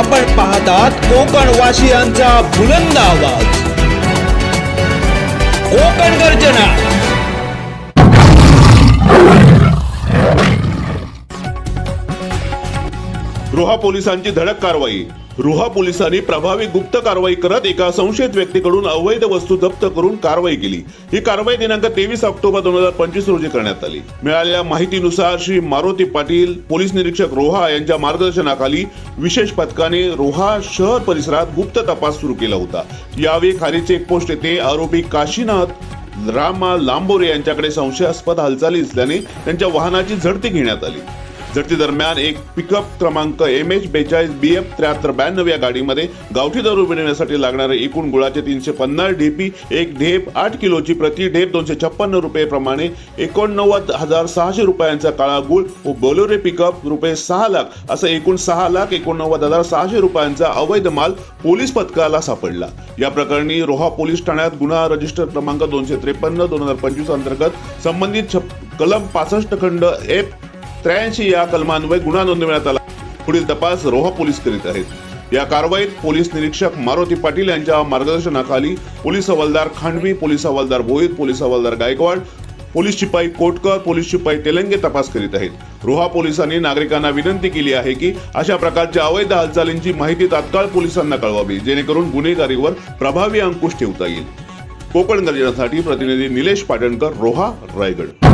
आपण पाहतात कोकण वासियांचा बुलंद आवाज. कोकण गर्जना. रोहा पोलिसांची धडक कारवाई. रोहा पोलिसांनी प्रभावी गुप्त कारवाई करत एका संशयित व्यक्तीकडून अवैध वस्तू जप्त करून कारवाई केली. ही कारवाई दिनांक तेवीस ऑक्टोबर दोन हजार पंचवीस रोजी करण्यात आली. मिळालेल्या माहितीनुसार श्री मारुती पाटील पोलीस निरीक्षक रोहा यांच्या मार्गदर्शनाखाली विशेष पथकाने रोहा शहर परिसरात गुप्त तपास सुरू केला होता. यावेळी खाली चेकपोस्ट येथे आरोपी काशीनाथ रामा लांबोरे यांच्याकडे संशयास्पद हालचाली असल्याने त्यांच्या वाहनाची झडती घेण्यात आली. झडती दरम्यान एक पिकअप क्रमांक एम एच बेचाळीस बी एफ त्र्याहत्तर ब्याण्णव या गाडीमध्ये गावठी दारू बनवण्यासाठी लागणारे एकूण गुळाचे तीनशे पन्नास ढेपी एक ढेप आठ किलोची प्रति ढेप दोनशे छप्पन्न रुपये प्रमाणे एकोणनव्वद हजार सहाशे रुपयांचा काळा गुळ व बोलोरे पिकअप रुपये सहा लाख असं एकूण सहा लाख एकोणनव्वद हजार सहाशे रुपयांचा अवैध माल पोलीस पथकाला सापडला. या प्रकरणी रोहा पोलीस ठाण्यात गुन्हा रजिस्टर क्रमांक दोनशे त्रेपन्न दोन हजार पंचवीस अंतर्गत संबंधित छप- कलम पासष्ट खंड एफ त्र्याऐंशी या कलमान्वये गुन्हा नोंदवण्यात आला. पुढील तपास रोहा पोलीस करीत आहेत. या कारवाईत पोलीस निरीक्षक मारुती पाटील यांच्या मार्गदर्शनाखाली पोलीस हवालदार खांडवी पोलीस हवालदार भोईत पोलीस हवालदार गायकवाड पोलीस शिपाई कोटकर पोलीस शिपाई तेलंगे तपास करीत आहेत. रोहा पोलिसांनी नागरिकांना विनंती केली आहे की अशा प्रकारच्या अवैध हालचालींची माहिती तात्काळ पोलिसांना कळवावी जेणेकरून गुन्हेगारीवर प्रभावी अंकुश ठेवता येईल. कोकण गर्जनासाठी प्रतिनिधी निलेश पाटणकर रोहा रायगड.